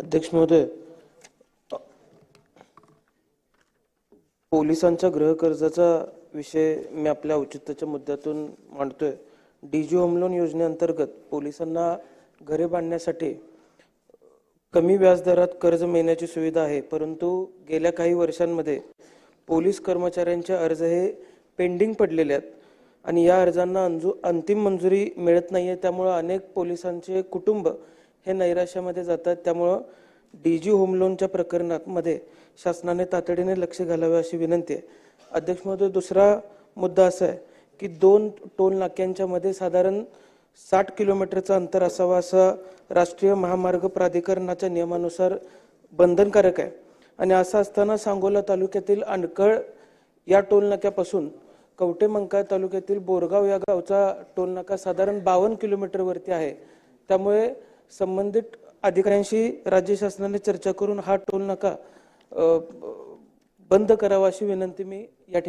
अध्यक्ष महोदय पोलिसांच्या गृह कर्जाचा विषय मी आपल्या औचित्याच्या मुद्द्यातून मांडतोय. डीजी होम लोन योजनेअंतर्गत पोलिसांना घरे बांधण्यासाठी कमी व्याजदरात कर्ज मिळण्याची सुविधा आहे परंतु गेल्या काही वर्षांमध्ये पोलीस कर्मचाऱ्यांचे अर्ज हे पेंडिंग पडलेले आहेत. आणि या अर्जांना अंजू अंतिम मंजुरी मिळत नाही आहे त्यामुळं अनेक पोलिसांचे कुटुंब हे नैराश्यामध्ये जातात. त्यामुळं डी जी होम लोनच्या प्रकरणामध्ये शासनाने तातडीने लक्ष घालावे अशी विनंती आहे. अध्यक्ष महोदय दुसरा मुद्दा असा आहे की दोन टोल नाक्यांच्या मध्ये साधारण साठ किलोमीटरचं अंतर असावं असं राष्ट्रीय महामार्ग प्राधिकरणाच्या नियमानुसार बंधनकारक आहे. आणि असं असताना सांगोला तालुक्यातील अणकळ या टोल नाक्यापासून कवटे मंकाळ तालुक्यातील बोरगाव या गावचा टोल नाका साधारण बावन्न किलोमीटरवरती आहे. त्यामुळे संबंधित अधिकाऱ्यांशी राज्य शासनाने चर्चा करून हा टोल नाका बंद करावा अशी विनंती मी या ठिकाणी